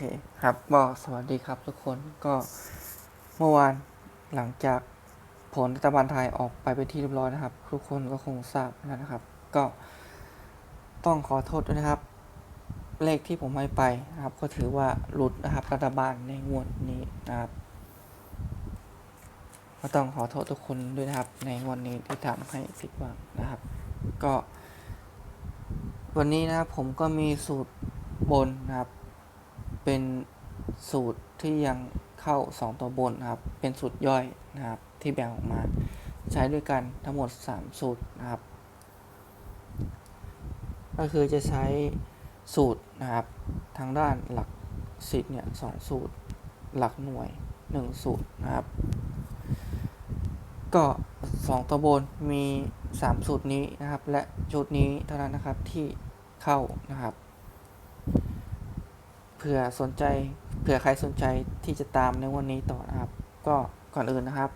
เคครับก็สวัสดีครับทุกคนก็เมื่อวานหลังจากผลรัฐบาลไทยออกไปเป็นที่เรียบร้อยนะครับ ทุกคนก็คงทราบนะครับ ก็ต้องขอโทษด้วยนะครับ เลขที่ผมให้ไปนะครับ ก็ถือว่าหลุดนะครับ รัฐบาลในงวดนี้นะครับก็ต้องขอโทษทุกคนด้วยนะครับ ในงวดนี้ที่ทำให้ผิดหวังนะครับ ก็ วันนี้นะครับผมก็มีสูตรบนนะครับ เป็นสูตรที่ยังเข้า 2 ตัวบนนะครับ เป็นสูตรย่อยนะครับ ที่แบ่งออกมา ใช้ด้วยกันทั้งหมด 3 สูตรนะครับ ก็คือจะใช้สูตรนะครับ ทางด้านหลักสิบเนี่ยสองสูตร หลักหน่วย 1 สูตรนะครับ ก็ 2 ตัวบนมี 3 สูตรนี้นะครับ และชุดนี้เท่านั้นนะครับที่เข้านะครับ เผื่อสนใจ เผื่อใครสนใจที่จะตามในวันนี้ต่อนะครับ ก็ก่อนอื่นนะครับ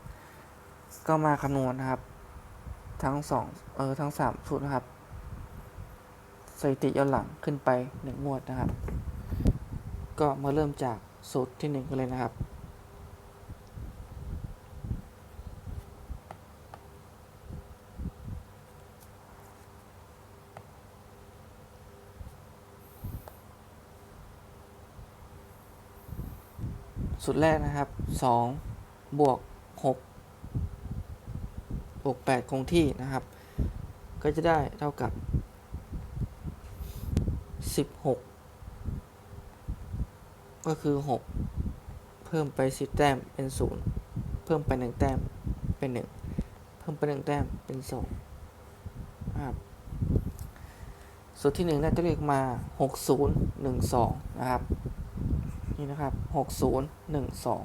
ก็มาคำนวณนะครับ ทั้งสองเออทั้งสามสูตรนะครับ สถิติย้อนหลังขึ้นไปหนึ่งงวดนะครับ ก็มาเริ่มจากสูตรที่หนึ่งกันเลยนะครับ สูตรแรกนะครับสองบวกหกบวกแปดคงที่นะครับ ก็จะได้เท่ากับสิบหกก็คือหกเพิ่มไปสิบแต้มเป็นศูนย์เพิ่มไปหนึ่งแต้มเป็นหนึ่งเพิ่มไปหนึ่งแต้มเป็นสองนะครับสูตรที่หนึ่งได้ตัวเลขมาหกศูนย์หนึ่งสองนะครับ นี่นะครับหกศูนย์หนึ่งสอง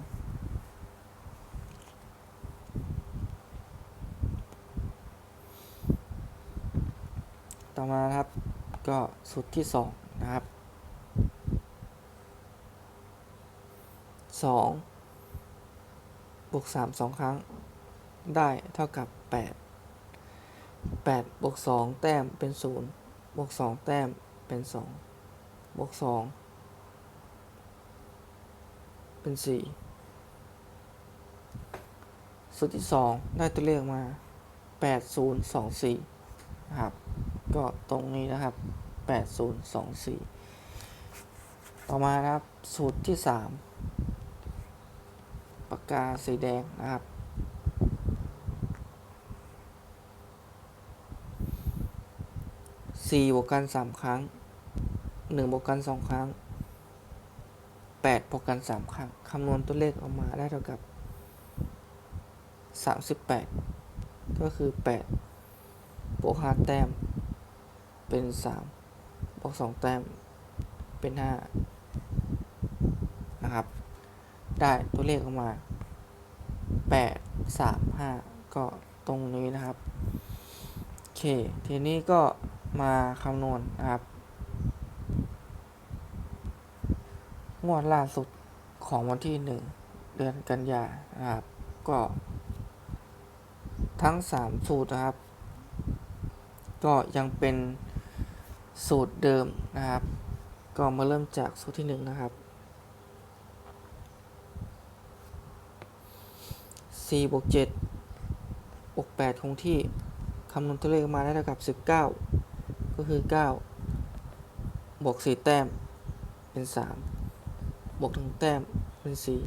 ต่อมาครับก็สูตรที่สองนะครับสองบวกสามสองครั้งได้เท่ากับแปดแปดบวกสองแต้มเป็นศูนย์บวกสองแต้มเป็นสองบวกสอง เป็นสี่สูตรที่สองได้ตัวเลขมาแปดศูนย์สองสี่นะครับ ก็ตรงนี้นะครับแปดศูนย์สองสี่ต่อมานะครับ สูตรที่สามปากกาสีแดงนะครับสี่บวกกันสามครั้งหนึ่งบวกกันสองครั้ง 8บวกกัน 3 ครั้งคำนวณตัวเลขออกมาได้เท่ากับ 38 ก็คือ 8 บวก 5 แต้ม เป็น 3 บวก 2 แต้ม เป็น 5 นะครับ ได้ตัวเลขออกมา 8 3 5 ก็ตรงนี้นะครับ โอเค ทีนี้ก็มาคำนวณนะครับ งวดล่าสุดของวันที่หนึ่งเดือนกันยานะครับ ก็ ทั้งสามสูตรนะครับ ก็ยังเป็นสูตรเดิมนะครับ ก็มาเริ่มจากสูตรที่หนึ่งนะครับ4บวก7บวก8คงที่คำนวณตัวเลขมาได้เท่ากับ19ก็คือ9บวก4แต้มเป็น3 บวกหนึ่งแต้มเป็นสี่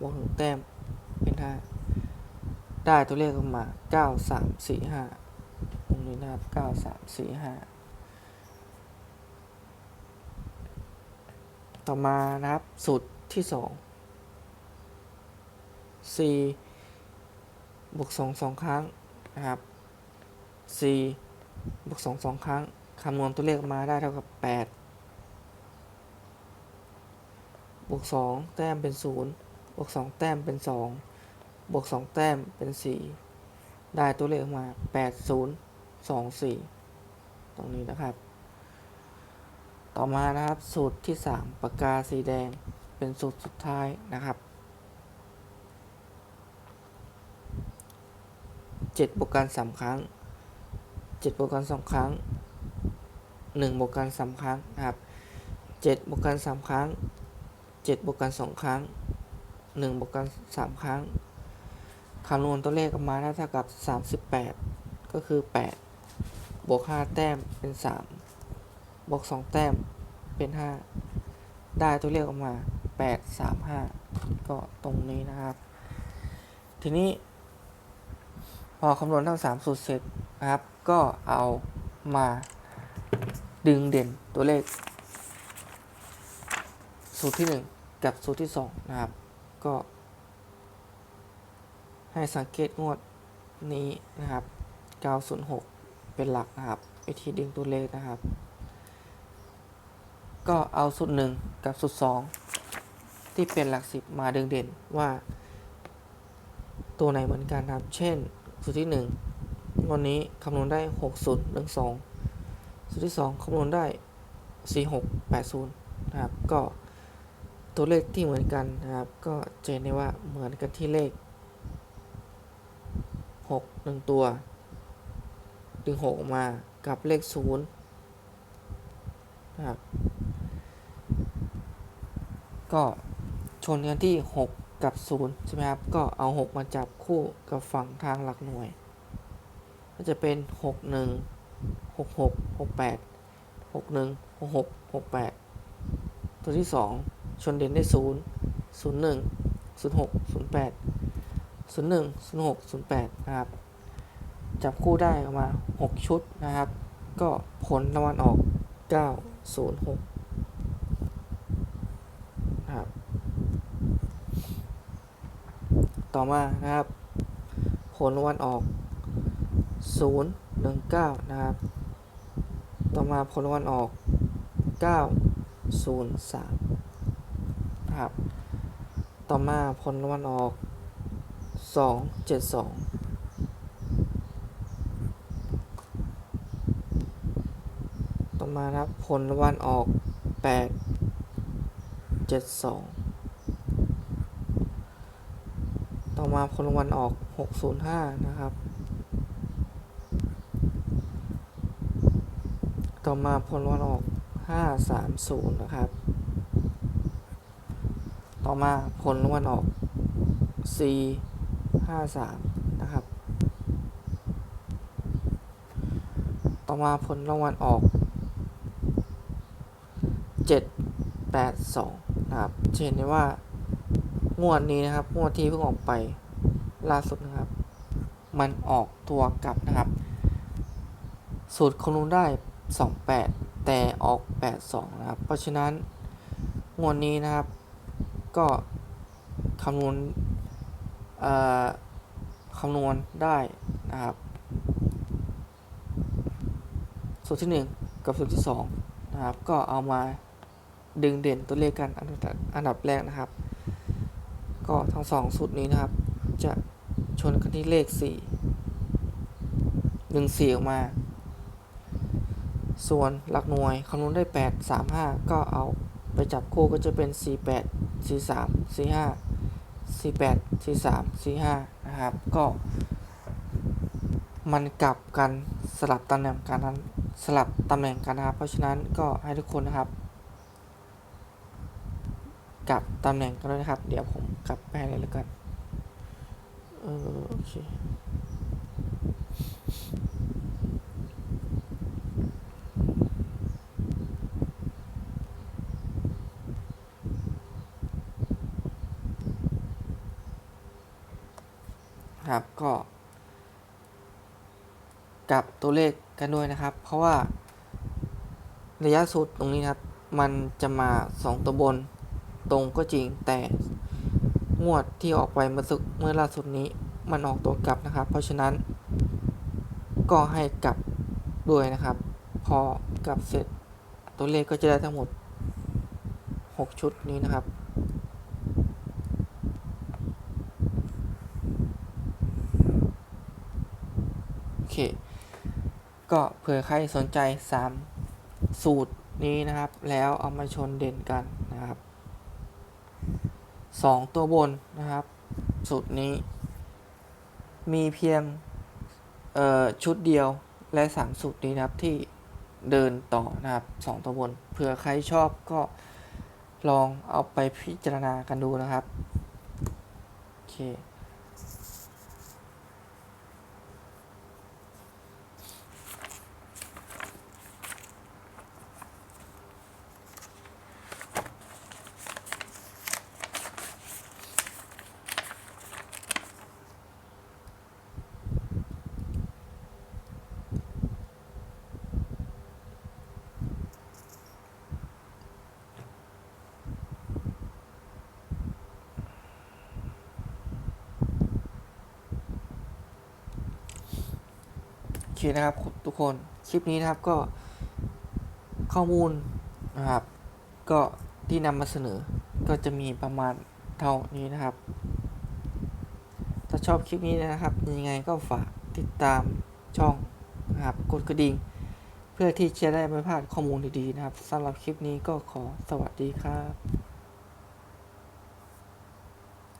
บวกหนึ่งแต้มเป็นห้าได้ตัวเลขออกมาเก้าสามสี่ห้าตรงนี้นะครับเก้าสามสี่ห้าต่อมานะครับสูตรที่สองสี่บวกสองสองครั้งนะครับสี่บวกสองสองครั้งคำนวณตัวเลขมาได้เท่ากับแปด บวกสองแต้มเป็นศูนย์บวกสองแต้มเป็นสองบวกสองแต้มเป็นสี่ได้ตัวเลขออกมาแปดศูนย์สองสี่ตรงนี้นะครับ ต่อมานะครับสูตรที่สามปากกาสีแดงเป็นสูตรสุดท้ายนะครับเจ็ดบวกกันสามครั้งเจ็ดบวกกันสองครั้งหนึ่งบวกกันสามครั้งนะครับเจ็ดบวกกันสามครั้ง 7บวกกัน2ครั้ง1บวกกัน3 ครั้งคำนวณตัวเลขออกมาได้เท่ากับ 38 ก็คือ 8 บวก 5 แต้มเป็น 3 บวก 2 แต้มเป็น 5 ได้ตัวเลขออกมา 8 3 5 ก็ตรงนี้นะครับ ทีนี้ พอคำนวณทั้ง 3 สูตรเสร็จนะครับ ก็เอามาดึงเด่นตัวเลข สูตรที่ 1 กับสูตรที่ 2 นะครับ ก็ ให้สังเกตงวดนี้นะครับ 906 เป็นหลักนะครับ วิธีดึงตัวเลขนะครับ ก็เอาสูตร1กับสูตร2 ที่เป็นหลักสิบมาดึงเด่นว่า ตัวไหนเหมือนกันครับ เช่น สูตรที่ 1 วันนี้คำนวณได้ 6 0 1 2สูตรที่ 2คำนวณได้ 4 6 8 0 นะครับ ก็ ตัวเลขที่เหมือนกันนะครับ ก็จะเห็นได้ว่าเหมือนกันที่เลข 6 1 ตัว ดึง6ออกมากับเลข 0 นะครับ ก็ชนกันที่ 6 กับ 0 ใช่ไหมครับ ก็เอา 6 มาจับคู่กับฝั่งทางหลักหน่วย ก็จะเป็น 6 1 6 6 6 8 6 1 6 6 6 8 ตัวที่ 2 ชนเด่นได้0 0 1 0 6 0 8 0 1 0 6 0 8นะครับ จับคู่ได้ออกมา6ชุดนะครับ ก็ผลรางวัลออก9 0 6นะครับ ต่อมานะครับ ผลรางวัลออก0 1 9นะครับ ต่อมาผลรางวัลออก9 0 3นะค รับต่อมาผลรางวัลออก 2 7 2ต่อมาครับผลรางวัลออก 8 7 2 ต่อมาผลรางวัลออก 605 นะครับ ต่อมาผลรางวัลออก 530 นะครับ ต่อมาผลรางวัลออก4 53นะครับ ต่อมาผลรางวัลออก 7 8 2นะครับเห็นได้ว่างวดนี้นะครับงวดที่เพิ่งออกไปล่าสุดนะครับ มันออกตัวกลับนะครับ สูตรคำนวณได้ 28 แต่ออก 82 นะครับ เพราะฉะนั้นงวดนี้นะครับ ก็คำนวณคำนวณได้นะครับสูตรที่ 1 กับสูตรที่2นะครับ ก็เอามาดึงเด่นตัวเลขกันอันดับอันดับแรกนะครับ ก็ทั้งสองสูตรนี้นะครับ จะชนกันที่เลข 4 1 4 ออกมา ส่วนหลักหน่วยคำนวณได้ 8 3 5 ก็เอา ไปจับคู่ก็จะเป็น 4 8 4 3 4 5 4 8 4 3 4 5 นะครับ ก็ มันกลับกันสลับตำแหน่งกันนั้นสลับตำแหน่งกันนะครับ เพราะฉะนั้นก็ให้ทุกคนนะครับ กลับตำแหน่งกันด้วยนะครับ เดี๋ยวผมกลับไปเลยแล้วกัน เออโอเค ครับ ก็กลับตัวเลขกันด้วยนะครับ เพราะว่าระยะสุดตรงนี้นะครับ มันจะมา 2 ตัวบนตรงก็จริงแต่งวดที่ออกไปเมื่อสุกเมื่อล่าสุดนี้มันออกตัวกลับนะครับ เพราะฉะนั้น ก็ให้กลับด้วยนะครับ พอกลับเสร็จตัวเลขก็จะได้ทั้งหมด 6 ชุดนี้นะครับ โอเค ก็เผื่อใครสนใจ 3 สูตรนี้นะครับ แล้วเอามาชนเด่นกันนะครับ 2 ตัวบนนะครับ สูตรนี้ มีเพียงชุดเดียวและ 3 สูตรนี้นะครับที่เดินต่อนะครับ 2 ตัวบนเผื่อใครชอบก็ลองเอาไปพิจารณากันดูนะครับ โอเค เคนะครับทุกคนคลิปนี้นะครับก็ข้อมูลนะครับ ก็ที่นำมาเสนอก็จะมีประมาณเท่านี้นะครับ ถ้าชอบคลิปนี้นะครับยังไงก็ฝากติดตามช่องนะครับกดกระดิ่งเพื่อที่จะได้ไม่พลาดข้อมูลดีๆนะครับสำหรับคลิปนี้ก็ขอสวัสดีครับ